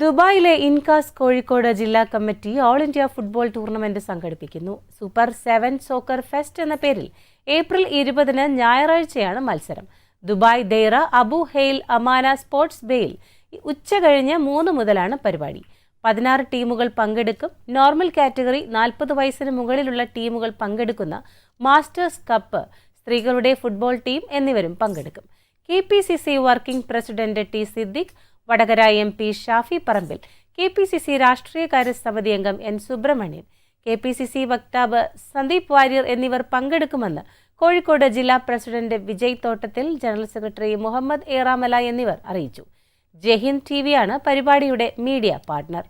ദുബായിലെ ഇൻകാസ് കോഴിക്കോട് ജില്ലാ committee all India football tournament സംഘടിപ്പിക്കുന്നു. സൂപ്പർ സെവൻ സോക്കർ ഫെസ്റ്റ് എന്ന പേരിൽ ഏപ്രിൽ ഇരുപതിന് ഞായറാഴ്ചയാണ് മത്സരം. Dubai Deira Abu Hail Amana sports ബേയിൽ ഉച്ച കഴിഞ്ഞ് മൂന്ന് മുതലാണ് പരിപാടി. പതിനാറ് ടീമുകൾ പങ്കെടുക്കും. നോർമൽ കാറ്റഗറി നാൽപ്പത് വയസ്സിന് മുകളിലുള്ള ടീമുകൾ പങ്കെടുക്കുന്ന മാസ്റ്റേഴ്സ് കപ്പ് സ്ത്രീകളുടെ ഫുട്ബോൾ ടീം എന്നിവരും പങ്കെടുക്കും. K P C C working president T Siddique Vadakara M P Shafi Parambil K P C C രാഷ്ട്രീയകാര്യ സമിതി അംഗം N Subrahmanyan K P C C വക്താവ് സന്ദീപ് വാര്യർ എന്നിവർ പങ്കെടുക്കുമെന്ന് കോഴിക്കോട് ജില്ലാ പ്രസിഡന്റ് വിജയ് തോട്ടത്തിൽ ജനറൽ സെക്രട്ടറി മുഹമ്മദ് ഏറാമല എന്നിവർ അറിയിച്ചു. ജയ്ഹിന്ദ് ടി വിയാണ് പരിപാടിയുടെ മീഡിയ പാർട്ണർ.